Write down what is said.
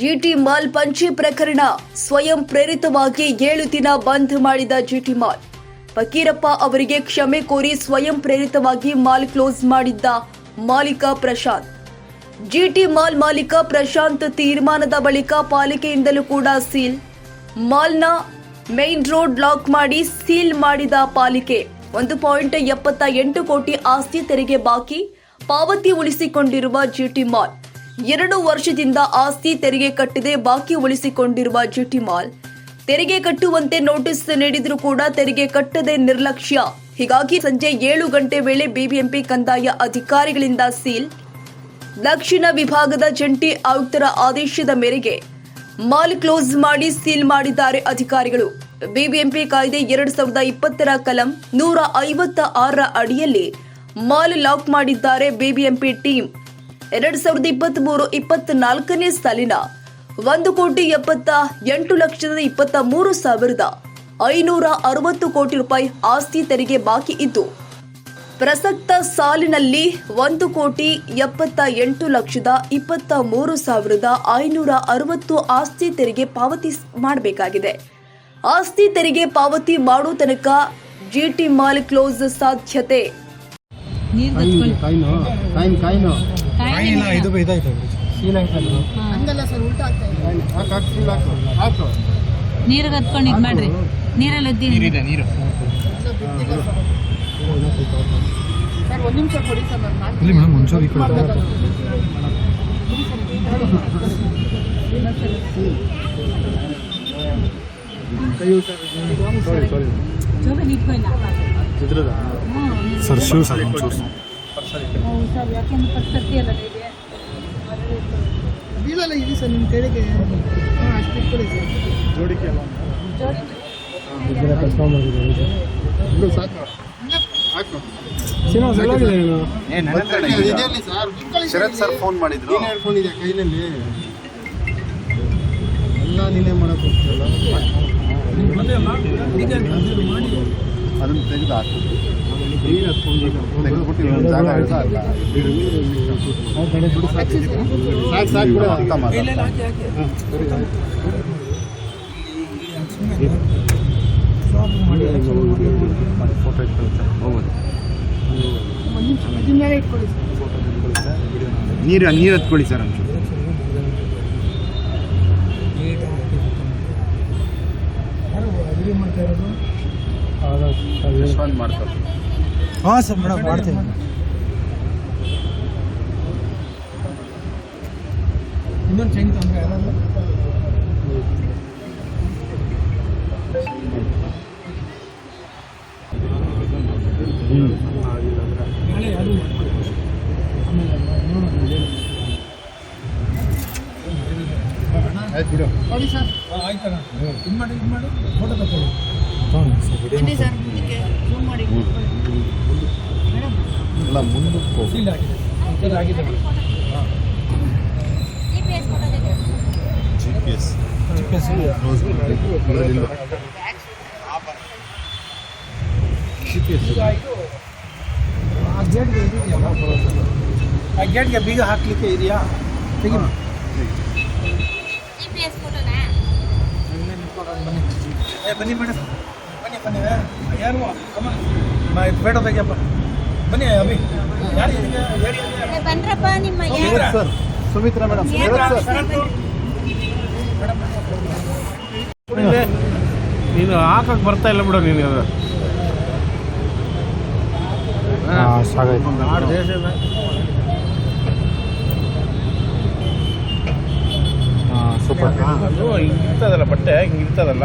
ಜಿಟಿ mall ಪಂಚಿ ಪ್ರಕರಣ ಸ್ವಯಂ ಪ್ರೇರಿತವಾಗಿ ಏಳು ದಿನ ಬಂದ್ ಮಾಡಿದ ಜಿಟಿ ಮಾಲ್. ಫಕೀರಪ್ಪ ಅವರಿಗೆ ಕ್ಷಮೆ ಕೋರಿ ಸ್ವಯಂ ಪ್ರೇರಿತವಾಗಿ ಮಾಲ್ ಕ್ಲೋಸ್ ಮಾಡಿದ್ದ ಮಾಲೀಕ ಪ್ರಶಾಂತ್. ಜಿಟಿ ಮಾಲ್ ಮಾಲೀಕ ಪ್ರಶಾಂತ್ ತೀರ್ಮಾನದ ಬಳಿಕ ಪಾಲಿಕೆಯಿಂದಲೂ ಕೂಡ ಸೀಲ್. ಮಾಲ್ನ ಮೇನ್ ರೋಡ್ ಲಾಕ್ ಮಾಡಿ ಸೀಲ್ ಮಾಡಿದ ಪಾಲಿಕೆ. ಒಂದು ಪಾಯಿಂಟ್ ಎಪ್ಪತ್ತ ಎಂಟು ಕೋಟಿ ಆಸ್ತಿ ತೆರಿಗೆ ಬಾಕಿ ಪಾವತಿ ಉಳಿಸಿಕೊಂಡಿರುವ ಜಿಟಿ ಮಾಲ್. ಎರಡು ವರ್ಷದಿಂದ ಆಸ್ತಿ ತೆರಿಗೆ ಕಟ್ಟದೆ, ಬಾಕಿ ಉಳಿಸಿಕೊಂಡಿರುವ ಜಿಟಿ ಮಾಲ್ ತೆರಿಗೆ ಕಟ್ಟುವಂತೆ ನೋಟಿಸ್ ನೀಡಿದರೂ ಕೂಡ ತೆರಿಗೆ ಕಟ್ಟದೆ ನಿರ್ಲಕ್ಷ್ಯ. ಹೀಗಾಗಿ ಸಂಜೆ ಏಳು ಗಂಟೆ ವೇಳೆ ಬಿಬಿಎಂಪಿ ಕಂದಾಯ ಅಧಿಕಾರಿಗಳಿಂದ ಸೀಲ್. ದಕ್ಷಿಣ ವಿಭಾಗದ ಜಂಟಿ ಆಯುಕ್ತರ ಆದೇಶದ ಮೇರೆಗೆ ಮಾಲ್ ಕ್ಲೋಸ್ ಮಾಡಿ ಸೀಲ್ ಮಾಡಿದ್ದಾರೆ ಅಧಿಕಾರಿಗಳು. ಬಿಬಿಎಂಪಿ ಕಾಯ್ದೆ ಎರಡು ಸಾವಿರದ ಇಪ್ಪತ್ತರ ಕಲಂ ನೂರ ಐವತ್ತ ಆರರ ಅಡಿಯಲ್ಲಿ ಮಾಲ್ ಲಾಕ್ ಮಾಡಿದ್ದಾರೆ ಬಿಬಿಎಂಪಿ ಟೀಮ್. ಎರಡ್ ಸಾವಿರದ ಇಪ್ಪತ್ತ್ ಮೂರು ಇಪ್ಪತ್ನಾಲ್ಕನೇ ಸಾಲಿನ ಒಂದು ಕೋಟಿ ಎಪ್ಪತ್ತ ಎಂಟು ಲಕ್ಷದ ಇಪ್ಪತ್ತ ಮೂರು ಸಾವಿರದ ಐನೂರ ಅರವತ್ತು ಕೋಟಿ ರೂಪಾಯಿ ಆಸ್ತಿ ತೆರಿಗೆ ಬಾಕಿ ಇದ್ದು, ಪ್ರಸಕ್ತ ಸಾಲಿನಲ್ಲಿ ಒಂದು ಕೋಟಿ ಎಪ್ಪತ್ತ ಎಂಟು ಲಕ್ಷದ ಇಪ್ಪತ್ತ ಮೂರು ಸಾವಿರದ ಐನೂರ ಅರವತ್ತು ಆಸ್ತಿ ತೆರಿಗೆ ಪಾವತಿ ಮಾಡಬೇಕಾಗಿದೆ. ಆಸ್ತಿ ತೆರಿಗೆ ಪಾವತಿ ಮಾಡುವ ತನಕ ಜಿಟಿ ಮಾಲ್ ಕ್ಲೋಸ್ ಸಾಧ್ಯತೆ ನೀರು ಕಾಯಿನ್ ಕಾಯಿನು ಕಾಯಿನ್ ಕಾಯಿಲ್ಲ ಇದು ಇದಾಯ್ತು ಸೀಲ್ ಸರ್ ಹಂಗಲ್ಲ ಸರ್ ಉಲ್ಟಾ ಆಗ್ತಾ ಇದೆ. ಹಾಕು ಹಾಕು ಸೀಲ್ ಹಾಕು. ಹಾಕು. ನೀರಿಗೆ ಹತ್ಕೊಂಡು ಇದು ಮಾಡ್ರಿ. ನೀರಲ್ಲಿ ನೀರಿದೆ ನೀರು. ಸರ್. ಒಂದು ನಿಮಿಷ ಕೊಡಿ ಸರ್ ನಾನು. ಇಲ್ಲಿ ಮೇಡಮ್ ಒಂಚೂರು ಈ ಕಡೆ ಸಾರಿ ಸಾರಿ. ಜೋಗ ನಿಂತ್ಕೊಯ್ನ ಇದ್ರದ ಸರ್ ಶೂ ಸರ್ ಸರ್ ಯಾಕೆಂದ್ರೆ ಇದೆ? ಬೀಳಲ್ಲ ಸರ್ ನಿಮ್ಮ ಕಡೆಗೆ ಹಾಂ ಅಷ್ಟು ಜೋಡಿಕೆ ಅಲ್ಲ ಸಾಕು. ಹಾಕು ಸರ್. ಶರತ್ ಸರ್ ಫೋನ್ ಮಾಡಿದ್ರು. ನೀನು ಹೇಳ್ಕೊಂಡಿದ್ಯಾ ಕೈನಲ್ಲಿ? ಎಲ್ಲ ನೀನೇ ಮಾಡಕ್ ಹೋಗ್ತಿಯಲ್ಲ? ಅದನ್ನ ತೆಗೆದು ಹಾಕ್ತೀವಿ ತೆಗೆದುಬಿಟ್ಟು ಇನ್ನೊಂದು ಜಾಗ ಅಂತ. ಮಾಡಿ. ಫೋಟೋ ಇಟ್ಕೊಳ್ಳಿ ಸರ್ ನೀರು ನೀರು ಹತ್ಕೊಳ್ಳಿ ಸರ್ ಒಂಚೂರು ಯಶವಂತ್ ಮಾಡ್ತಾರೆ. ಹಾಂ ಸರ್ ಮೇಡಮ್ ಮಾಡ್ತೀನಿ. ಇನ್ನೊಂದು ಚೇಂಜ್ ತೊಂದರೆ ಯಾರಾದ್ರು? ನಾಳೆ ಅದು ಆಮೇಲೆ ನೋಡೋಣ ಆಯ್ತು ಬಿಡು. ಸರ್ ಆಯ್ತಣ್ಣ ಇದು ಮಾಡಿ ಇದು ಮಾಡಿ ಫೋಟೋ ತಗೊಳ್ಳಿ. ಆ ಗೇಟ್ಗೆ ಬೀಗ ಹಾಕ್ಲಿಕ್ಕೆ ಇದೆಯಾ? ತೆಗಿ. ಬನ್ನಿ. ಮೇಡಮ್ ಬನ್ನಿ ಬನ್ನಿ ಯಾರು? ಕಮ ಬೇಡ ತೆಗಿಯಪ್ಪ. ಬನ್ನಿ ಅಭಿ. ಯಾರು ಇದಕ್ಕೆ ಹೇಳಿ ಬಂದ್ರಪ್ಪ ನಿಮ್ಮ Sharath sir Sumitra madam sir ನೀನು ಹಾಕಕ್ ಬರ್ತಾ ಇಲ್ಲ ಬಿಡು ನೀನು ಅದು ಹಿಂಗ್ ಇರ್ತದಲ್ಲ ಬಟ್ಟೆ ಹಿಂಗೆ ಇರ್ತದಲ್ಲ.